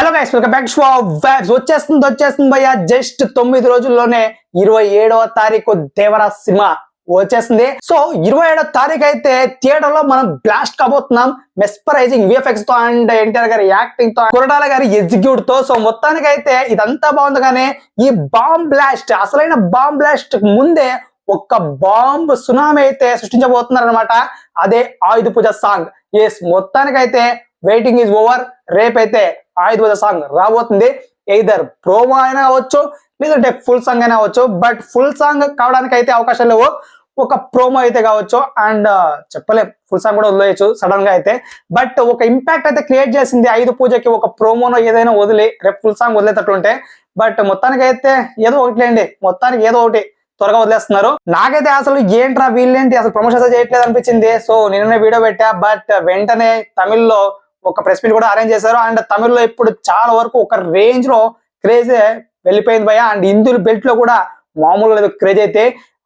Hello guys welcome back show వ్యాబ్స్ వచ్చేస్తుంది వచ్చేస్తుంది భయ్య. జస్ట్ తొమ్మిది రోజుల్లోనే ఇరవై ఏడవ తారీఖు దేవరా సినిమా వచ్చేసింది సో ఇరవై ఏడవ తారీఖు అయితే థియేటర్లో మనం బ్లాస్ట్ కాబోతున్నాం. మెస్పరైజింగ్ విఎఫ్ఎక్స్తో అండ్ ఎన్టీఆర్ గారి యాక్టింగ్తో కొరటాల గారి ఎగ్జిక్యూట్తో. సో మొత్తానికి అయితే ఇదంతా బాగుంది కానీ ఈ బాంబ్ బ్లాస్ట్ అసలైన బాంబ్ బ్లాస్ట్ ముందే ఒక్క బాంబ్ సునామీ అయితే సృష్టించబోతున్నారు అనమాట అదే ఆయుధ పూజ సాంగ్ ఎస్ మొత్తానికైతే వెయిటింగ్ ఈజ్ ఓవర్ రేపైతే ఆయుధ సాంగ్ రాబోతుంది. ఎయిదర్ ప్రోమో అయినా అవ్వచ్చు లేదంటే ఫుల్ సాంగ్ అయినా అవ్వచ్చు. బట్ ఫుల్ సాంగ్ కావడానికి అయితే అవకాశం లేవు. ఒక ప్రోమో అయితే కావచ్చు. అండ్ uh, చెప్పలేం. ఫుల్ సాంగ్ కూడా వదిలేయచ్చు సడన్గా అయితే. బట్ ఒక ఇంపాక్ట్ అయితే క్రియేట్ చేసింది ఐదు పూజకి ఒక ప్రోమోనో ఏదైనా వదిలి రేపు ఫుల్ సాంగ్ వదిలేటట్లుంటే బట్ మొత్తానికి అయితే ఏదో ఒకటి లేండి. మొత్తానికి ఏదో ఒకటి త్వరగా వదిలేస్తున్నారు. నాకైతే అసలు ఏంట్రా వీళ్ళేంటి? అసలు ప్రమోషన్ చేయట్లేదు అనిపించింది. సో నిన్న వీడియో పెట్టా. బట్ వెంటనే తమిళ్ళో ఒక ప్రెస్ మీట్ కూడా అరేంజ్ చేశారు. అండ్ తమిళ్ళో ఇప్పుడు చాలా వరకు ఒక రేంజ్లో క్రేజ్ వెళ్ళిపోయింది భయ అండ్ హిందీ బెల్ట్లో కూడా మామూలు లేదు క్రేజ్ అయితే.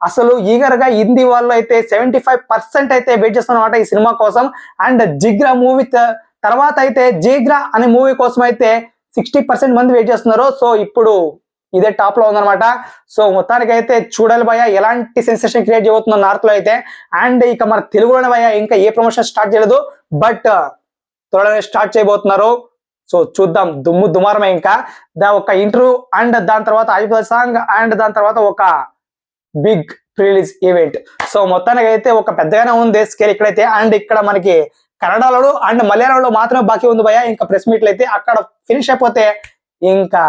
అసలు ఈగర్గా హిందీ వాళ్ళు అయితే సెవెంటీ ఫైవ్ పర్సెంట్ అయితే వెయిట్ చేస్తున్నమాట ఈ సినిమా కోసం. అండ్ జిగ్రా మూవీ తర్వాత అయితే జిగ్రా అనే మూవీ కోసం అయితే సిక్స్టీ పర్సెంట్ మంది వెయిట్ చేస్తున్నారు. సో ఇప్పుడు ఇదే టాప్లో ఉందన్నమాట. సో మొత్తానికి అయితే చూడాలి భయ ఎలాంటి సెన్సేషన్ క్రియేట్ చేయబోతుందో నార్త్లో అయితే. అండ్ ఇక మన తెలుగులోనే భయ ఇంకా ఏ ప్రమోషన్ స్టార్ట్ చేయలేదు. బట్ త్వరలోనే స్టార్ట్ చేయబోతున్నారు. సో చూద్దాం. దుమ్ము దుమారమే ఇంకా. దా ఒక ఇంటర్వ్యూ అండ్ దాని తర్వాత అయిపోయి సాంగ్ అండ్ దాని తర్వాత ఒక బిగ్ రిలీజ్ ఈవెంట్. సో మొత్తానికి అయితే ఒక పెద్దగానే ఉంది స్కేల్ ఇక్కడైతే. అండ్ ఇక్కడ మనకి కన్నడలో అండ్ మలయాళంలో మాత్రమే బాకీ ఉంది భయ ఇంకా ప్రెస్ మీట్లు అయితే అక్కడ ఫినిష్ అయిపోతే ఇంకా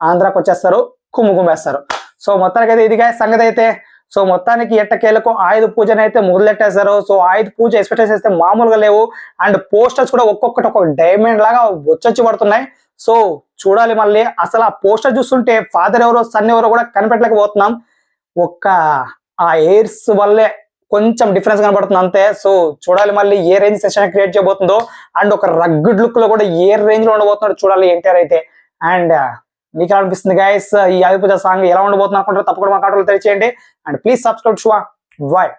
ఆంధ్రాకి వచ్చేస్తారు కుమ్ము కుమ్మేస్తారు. సో మొత్తానికి అయితే ఇదిగా సంగతి అయితే సో మొత్తానికి ఎట్టకేలకు ఆయుధ పూజను అయితే మొదలెట్టేశారు సో ఆయుధ పూజ ఎక్స్పెక్టేషన్స్ అయితే మామూలుగా లేవు. అండ్ పోస్టర్స్ కూడా ఒక్కొక్కటి ఒక్కొక్క డైమండ్ లాగా వచ్చొచ్చి పడుతున్నాయి. సో చూడాలి మళ్ళీ. అసలు ఆ పోస్టర్ చూస్తుంటే ఫాదర్ ఎవరో సన్ ఎవరో కూడా కనిపెట్టలేకపోతున్నాం. ఒక్క ఆ ఎయిర్స్ వల్లే కొంచెం డిఫరెన్స్ కనబడుతుంది అంతే. సో చూడాలి మళ్ళీ ఏ రేంజ్ సెషన్ క్రియేట్ చేయబోతుందో. అండ్ ఒక రగ్గుడ్ లుక్లో కూడా ఏ రేంజ్లో ఉండబోతున్నాడు చూడాలి ఎన్టీఆర్ అయితే. అండ్ మీకు ఎలా అనిపిస్తుంది గైస్ ఈ ఆదిపూజ సాంగ్ ఎలా ఉండబోతుంది అనుకుంటారు తప్పకుండా మా కాటలు తెలియచేయండి. అండ్ ప్లీజ్ సబ్స్క్రైబ్ షువా బాయ్